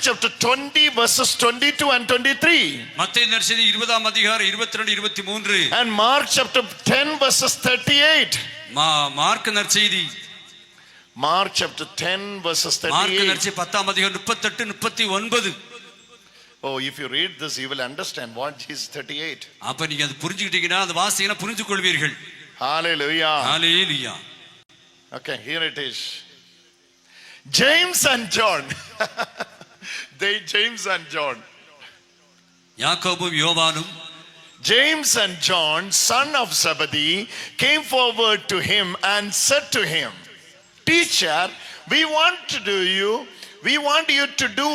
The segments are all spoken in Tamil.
chapter 20, verses 22 and 23. மத்திய நர்சரி இருபதாம் அதிகாரம் இருபத்தி ரெண்டு இருபத்தி மூன்று And Mark chapter 10, verses 38. மா- மார்க் நற்செய்தி Mark chapter 10, verses மார்க் 38. நற்செய்தி பத்தாம் அதிகாரம் முப்பத்தெட்டு முப்பத்தி ஒன்பது Oh, if you read this, you will understand what is 38. அப்ப நீங்க அது புரிஞ்சுக்கிட்டீங்கன்னா அது வாசிங்கன்னா புரிஞ்சு கொள்வீர்கள் Hallelujah. Hallelujah Okay, here it is. James and John. they, James and John. யாக்கோபும் யோவானும் James and John, son of Zebedee, came forward to him and said to him, Teacher, we want to do you, we want you to do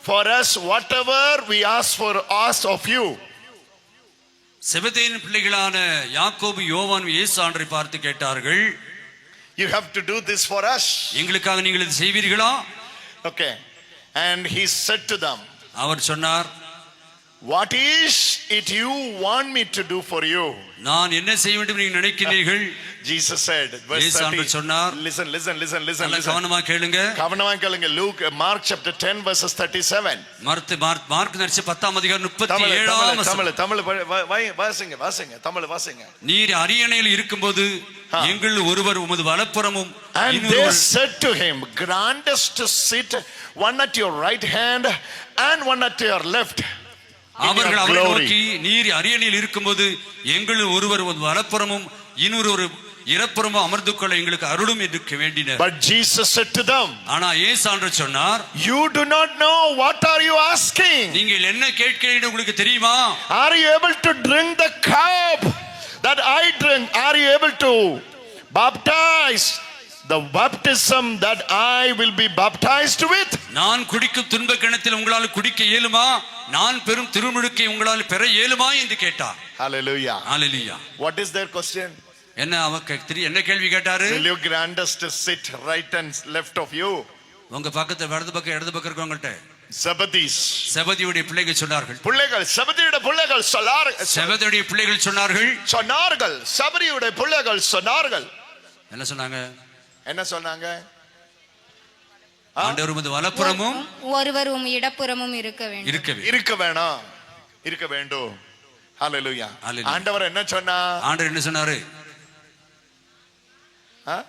for us whatever we ask for ask of you. செபதேயின் பிள்ளைகளான யாக்கோபு யோவான் இயேசு ஆண்டரை பார்த்து கேட்டார்கள் You have to do this for us. எங்களுக்காக நீங்கள் இது செய்வீர்களா Okay. And he said to them, அவர் சொன்னார் What is it you want me to do for you? நான் என்ன செய்ய வேண்டும் நீங்கள் நினைக்கிறீர்கள் Jesus said, verse இயேசு ஆண்டவர் 30, சொன்னார். listen, listen, listen, listen, நல்ல listen. கவனமா கேளுங்க கவனமா கேளுங்க Luke, Mark chapter 10 verses 37. மர்த்து மார்க் மார்க் நடிச்ச பத்தாம் அதிகாரம் முப்பத்தி தமிழ் ஏழாம் தமிழ் வசனம். தமிழ் தமிழ் வா- வா- வா- வாசிங்க வாசிங்க தமிழ் வாசிங்க நீர் அரியணையில் இருக்கும்போது ஆ. எங்கள் ஒருவர் உமது வலப்புறமும் And they இன்னொருவர் said to him, grant us to sit one at your right hand and one at your left. அவர்கள் அவரை. நோக்கி நீர் அரியணையில் இருக்கும்போது எங்கள் ஒருவர் உமது வலப்புறமும் இன்னொரு இரப்புறமும் அமர்ந்து கொள்ள எங்களுக்கு அருளும் என்று வேண்டினர் But Jesus said to them, ஆனா ஏசு ஆண்டு சொன்னார் You do not know what are you asking? நீங்கள் என்ன கேட்கிறீர்கள் உங்களுக்கு தெரியுமா Are you able to drink the cup that I drink? Are you able to baptize the baptism that I will be baptized with? நான் குடிக்கும் துன்ப கிணத்தில் உங்களால் குடிக்க இயலுமா நான் பெரும் திருமுழுக்கை உங்களால் பெற இயலுமா என்று கேட்டார் Hallelujah. Hallelujah What is their question? என்ன அவ திரு- என்ன கேள்வி கேட்டாரு Will you grant us to sit right and left of you? உங்க பக்கத்து வலது பக்கம் இடது பக்கம் இருக்கவங்கள்ட்ட Zebedee. செபதியுடைய பிள்ளைகள் சொன்னார்கள் பிள்ளைகள் செபதியுடைய பிள்ளைகள் சொல்லார் செபதியுடைய பிள்ளைகள் சொன்னார்கள் சொன்னார்கள் சபரியுடைய பிள்ளைகள் சொன்னார்கள் என்ன சொன்னாங்க என்ன சொன்னாங்க? ஆண்டவர் உமது வலப்புறமும் ஒருவர் உம் இடப்புறமும் இருக்க வேண்டும். இருக்கவே இருக்க வேணாம். இருக்க வேண்டும். ஹalleluya Hallelujah. ஆண்டவர் என்ன சொன்னா? ஆண்டவர் என்ன சொன்னாரு? ஆ?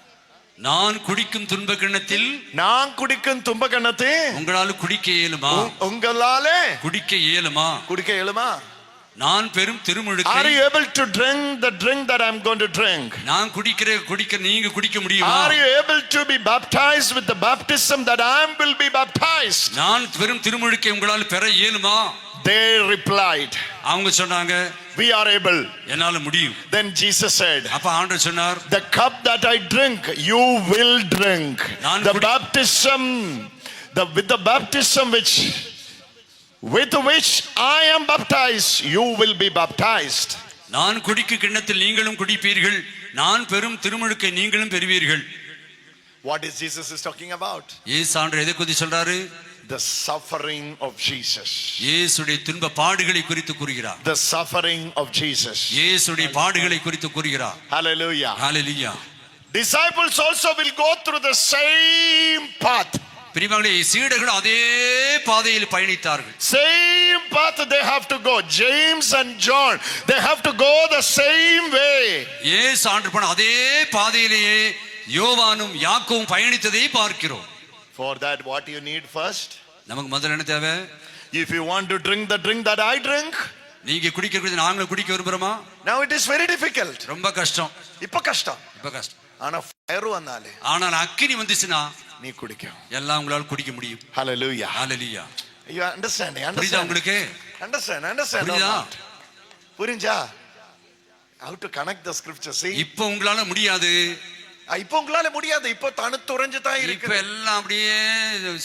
நான் குடிக்கும் துன்ப கிண்ணத்தில் நான் குடிக்கும் தும்ப கண்ணத்தை உங்களால் குடிக்க இயலுமா? உங்களாலே குடிக்க இயலுமா? குடிக்க இயலுமா? நான் பெரும் Are திருமுழுக்கை you able to drink the drink that I'm going to drink? நான் குடிக்கிற குடிக்க நீங்க குடிக்க முடியுமா Are you able to be baptized with the baptism that I will be baptized? நான் பெரும் திருமுழுக்கை உங்களால் பெற இயலுமா They replied, அவங்க சொன்னாங்க We are able. என்னால முடியும் Then Jesus said, அப்ப ஆண்டவர் சொன்னார் The cup that I drink, you will drink. நான் The குடி- baptism, the with the baptism which with which I am baptized, you will be baptized. நான் குடிக்கும் கிண்ணத்தில் நீங்களும் குடிப்பீர்கள் நான் பெரும் திருமுழுக்கை நீங்களும் பெறுவீர்கள் What is Jesus is talking about? ஏசு ஆண்டவர் எதை குறித்து சொல்றாரு The suffering of Jesus. இயேசுடைய துன்ப பாடுகளை குறித்து கூறுகிறார் The suffering of Jesus. இயேசுடைய பாடுகளை குறித்து கூறுகிறார் Hallelujah. Hallelujah Disciples also will go through the same path. பிரிவாங்களே சீடர்கள் அதே பாதையில் பயணித்தார்கள் Same path they have to go. James and John, they have to go the same way. ஏசு ஆண்டு போன அதே பாதையிலேயே யோவானும் யாக்கவும் பயணித்ததை பார்க்கிறோம் For that, what you need first? நமக்கு முதல்ல என்ன தேவை If you want to drink the drink that I drink, நீங்க குடிக்கிறது நாங்களும் குடிக்க விரும்புறோமா now it is very difficult. ரொம்ப கஷ்டம் இப்ப கஷ்டம் ரொம்ப கஷ்டம் ஆனா ஃபயர் வந்தாலே ஆனால் அக்கினி வந்துச்சுன்னா நீ குடிக்கும் எல்லாம் உங்களால் குடிக்க முடியும் Hallelujah. Hallelujah You understand? புரியுதா? உங்களுக்கு Understand? Understand? புரியுதா? புரிஞ்சா How to connect the scripture? See? இப்போ உங்களால முடியாது இப்போ உங்களால முடியாது. இப்போ தனுத்துறைஞ்சு தான் இப்ப இருக்கு எல்லாம் அப்படியே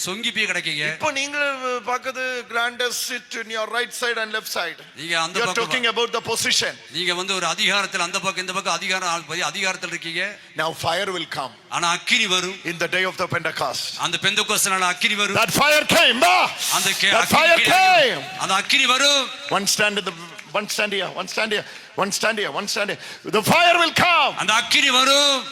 சொங்கி போய் கிடைக்கீங்க. இப்போ நீங்க பார்க்குது grandstands sit in your right side and left side நீங்க அந்த பக்கம் டாக்கிங் அபௌட் த பொசிஷன் நீங்க வந்து ஒரு அதிகாரத்தில் அந்த பக்கம் இந்த பக்கம் அதிகாரம் அதிகாரத்தில் இருக்கீங்க. நவ ஃபயர் வில் கம் ஆனா அக்கினி வரும். இன் த டே ஆஃப் த பெண்டகாஸ்ட் அந்த பெந்தகோஸ்து நாள் அக்கினி வரும். Fire came. Ah! அந்த கே- That அக்கினி fire கீழே- came. அந்த அக்கினி வரும். Stand in the one stand here, one stand here, one stand here, one stand here. The fire will come. அந்த அக்கினி வரும்.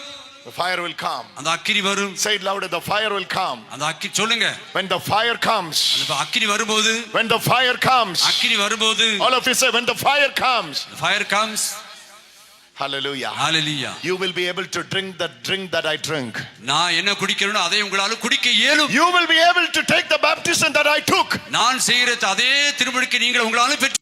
The fire will come. அந்த அக்கினி வரும். Say it louder. The fire will come. அந்த அக்கினி சொல்லுங்க. When the fire comes. அந்த அக்கினி வரும்போது. When the fire comes. அக்கினி வரும்போது. All of you say when the fire comes. The fire comes. Hallelujah. Hallelujah. You will be able to drink the drink that I drink. You will be able to take the baptism that I took.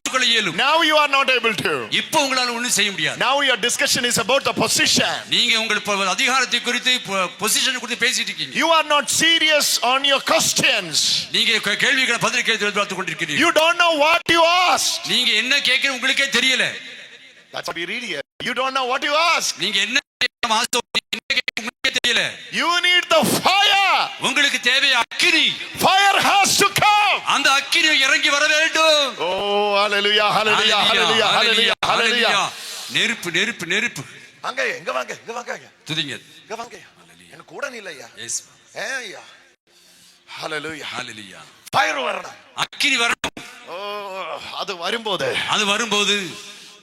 பெற்றுக்கொள்ள இயலும் Now you are not able to. இப்போ உங்களால ஒண்ணும் செய்ய முடியாது Now your discussion is about the position. நீங்க உங்கள் பொ- அதிகாரத்தை குறித்து பொசிஷன் குறித்து பேசிட்டு இருக்கீங்க You are not serious on your questions. நீங்க கே- கேள்விகளை பதில் கேட்டு பார்த்து கொண்டிருக்கிறீங்க You don't know what you asked. நீங்க என்ன கேட்கிற உங்களுக்கே தெரியல That's what we read here. You don't know what you asked. நீங்க என்ன Hallelujah, hallelujah, hallelujah, hallelujah, hallelujah. நெருப்பு நெருப்பு நெருப்பு. அங்க எங்க வாங்க இங்க வாங்க ஐயா. துதிங்க. இங்க வாங்க. ஐயா. எனக்கு கூட இல்லையா எஸ் ஏன் ஐயா. ஹalleluya ஹalleluya ஃபயர் வரணும். அக்கினி வரணும். ஓ அது வரும்போது. அது வரும்போது.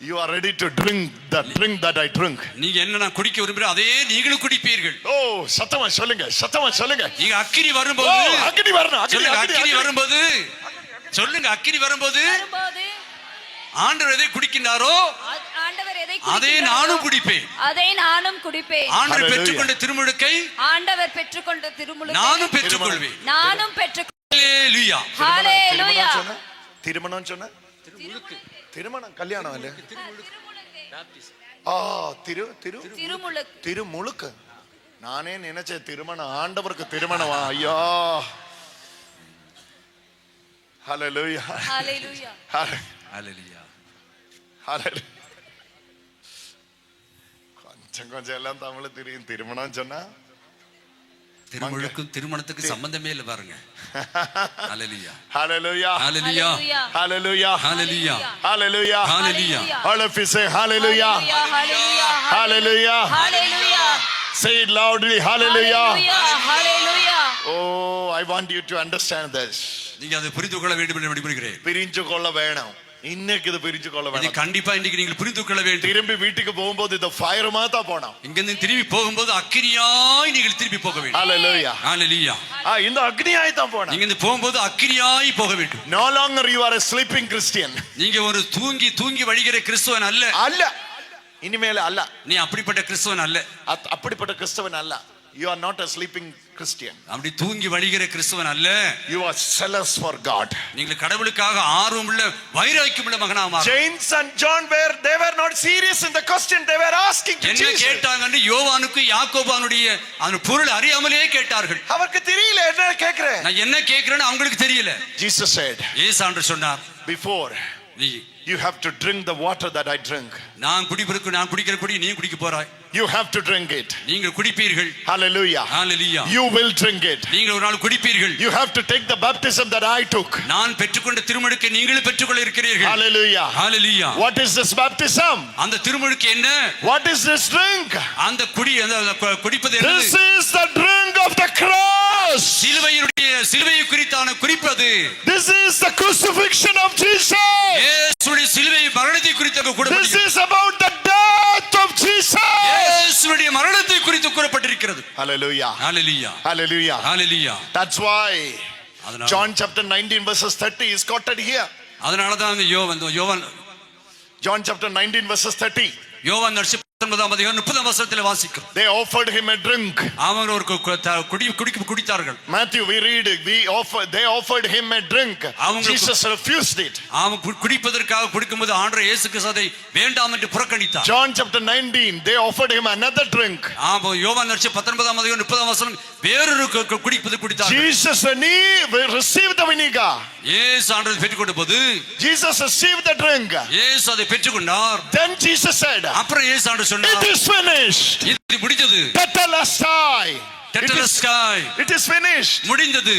You are ready to drink the drink that i drink. நீங்க என்ன நான் குடிக்க விரும்புற அதே நீங்களும் குடிப்பீர்கள். ஓ சத்தமா சொல்லுங்க சத்தமா சொல்லுங்க. நீங்க அக்கினி வரும்போது. அக்னி வரணும் அக்னி சொல்லுங்க அக்னி அக்கினி. வரும்போது. சொல்லுங்க அக்கினி வரும்போது. வரும்போது. ஆண்டவர் எதை குடிக்கின்றாரோ ஆ- ஆண்டவர் எதை அதே நானும் குடிப்பேன். அதை நானும் குடிப்பேன். ஆண்டவர். பெற்றுக்கொண்ட திருமுழுக்கை ஆண்டவர் பெற்றுக்கொண்ட திருமுழுக்கை நானும் பெற்றுக்கொள்வேன். நானும் பெற்று ஹalleluya. திருமணம் சொன்ன? திருமணம் சொன்ன? திருமணம் கல்யாணம் இல்ல? ஆ திரு திரு திருமுழுக்கு திருமுழுக்கு. நானே நினைச்சேன் திருமணம் ஆண்டவருக்கு திருமணமா? ஐயா. ஹalleluya. ஹalleluya. ஹalleluya ஹalleluya கொஞ்சம் கொஞ்சம் எல்லாம் தமிழ் தெரியும் திருமணம் சொன்னா திருமுழுக்கும் திருமணத்துக்கு சம்பந்தமே இல்ல பாருங்க ஹalleluya ஹalleluya ஹalleluya ஹalleluya all of you say hallelujah hallelujah hallelujah hallelujah say it loudly hallelujah hallelujah oh i want you to understand this நீங்க அதை புரிந்து கொள்ள வேண்டும் என்று விரும்புகிறேன் பிரிஞ்சு கொள்ள வேணும் இன்னைக்கு இது பிரிஞ்சு கொள்ள வேணும். கண்டிப்பா இன்னைக்கு நீங்கள் புரிந்து கொள்ள வேண்டும். திரும்பி வீட்டுக்கு போகும்போது இந்த ஃபயருமா தான் போனோம் இங்கிருந்து திரும்பி போகும்போது அக்கினியாய் நீங்கள் திரும்பி போக வேண்டும். ஹalleluya ஹalleluya இந்த அக்னியாய் தான் போனோம் நீங்க இந்த போகும்போது அக்கினியாய் போக வேண்டும். No longer you are a sleeping christian. நீங்க ஒரு தூங்கி தூங்கி வழிகிற கிறிஸ்துவன் அல்ல. அல்ல. இனிமேல் அல்ல. நீ அப்படிப்பட்ட கிறிஸ்துவன் அல்ல. அப்படிப்பட்ட கிறிஸ்தவன் அல்ல. You are not a sleeping christian. அப்படி தூங்கி வழிகிற கிறிஸ்துவன் அல்ல. You are zealous for god. நீங்கள் கடவுளுக்காக ஆர்வம் உள்ள வைராக்கியம் உள்ள மகனா மாறு. james and john were they were not serious in the question. They were asking to என்ன jesus. கேட்டாங்கன்னு யோவானுக்கு யாக்கோபானுடைய அந்த பொருள் அறியாமலே கேட்டார்கள். அவருக்கு தெரியல என்ன கேக்குறேன் நான் என்ன கேட்கிறேன்னு அவங்களுக்கு தெரியல. Jesus said ஏசாண்டு சொன்னார் before நீ you have to drink the water that i drink. நான் குடிப்பதற்கு நான் குடிக்கிற குடி நீ குடிக்க போறாய். you have to drink it நீங்கள் குடிப்பீர்கள் hallelujah hallelujah you will drink it நீங்கள் ஒரு நாள் குடிப்பீர்கள் you have to take the baptism that i took நான் பெற்றுக்கொண்ட திருமுழுக்கை நீங்களும் பெற்றுக்கொள்ள இருக்கிறீர்கள் hallelujah hallelujah what is this baptism அந்த திருமுழுக்கு என்ன what is this drink அந்த குடி அந்த அந்த கு- குடிப்பது this என்னது is the drink of the cross சிலுவையினுடைய சிலுவையை குறித்தான குறிப்பது this is the crucifixion of jesus இயேசுடைய சிலுவை மரணத்தை குறித்து கூட this is about the கூறப்பட்டிருக்கிறது hallelujah hallelujah hallelujah hallelujah that's why அதனால john chapter 19 verses 30 is quoted here அதனால தான் அந்த யோவான் இந்த யோவான் john chapter 19 verses 30 யோவான் நடிச்சு பத்தொன்பதாம் அதிகாரம் முப்பதாம் வருஷத்துல வாசிக்கிறோம். They offered him a drink. அவங்க ஒரு குடி குடிக்க குடித்தார்கள். Matthew we read we offer they offered him a drink. jesus refused it. அவன் குடிப்பதற்காக குடிக்கும்போது ஆண்டவர் இயேசு கிறிஸ்து அதை வேண்டாம் என்று புறக்கணித்தார். John chapter 19 they offered him another drink. ஆமா யோவான் நடிச்சு பத்தொன்பதாம் அதிகாரம் முப்பதாம் வருஷம் வேறொரு குடிப்பது குடித்தார் jesus he received the vinegar. இயேசு ஆண்டவர் பெற்றுக்கொண்ட போது jesus received the drink. இயேசு அதை பெற்றுக்கொண்டார். Then jesus said அப்புறம் இயேசு ஆண்டவர் it is finished இது முடிந்தது tetelestai டெட்டலஸ்காய் it is finished முடிந்தது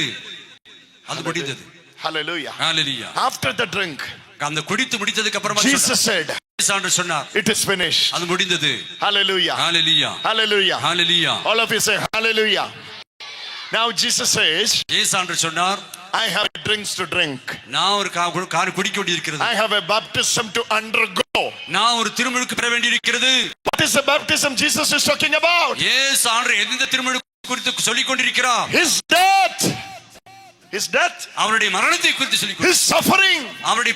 அது முடிந்தது hallelujah hallelujah after the drink அந்த குடித்து முடித்ததுக்கு அப்புறமா jesus said சொன்னார் it is finished அது முடிந்தது hallelujah hallelujah hallelujah hallelujah all of you say hallelujah now jesus says இயேசு சொன்னார் i have drinks to drink நான் ஒரு கார் குடிக்க வேண்டியிருக்கிறது i have a baptism to undergo நான் ஒரு திருமுழுக்கு பெற வேண்டியிருக்கிறது What is the baptism Jesus is talking about? ஏசு ஆண்டு எந்த திருமணம் குறித்து சொல்லிக் கொண்டிருக்கிறார் His death, His death, அவருடைய மரணத்தை குறித்து சொல்லிக் கொண்டு- His suffering, அவருடைய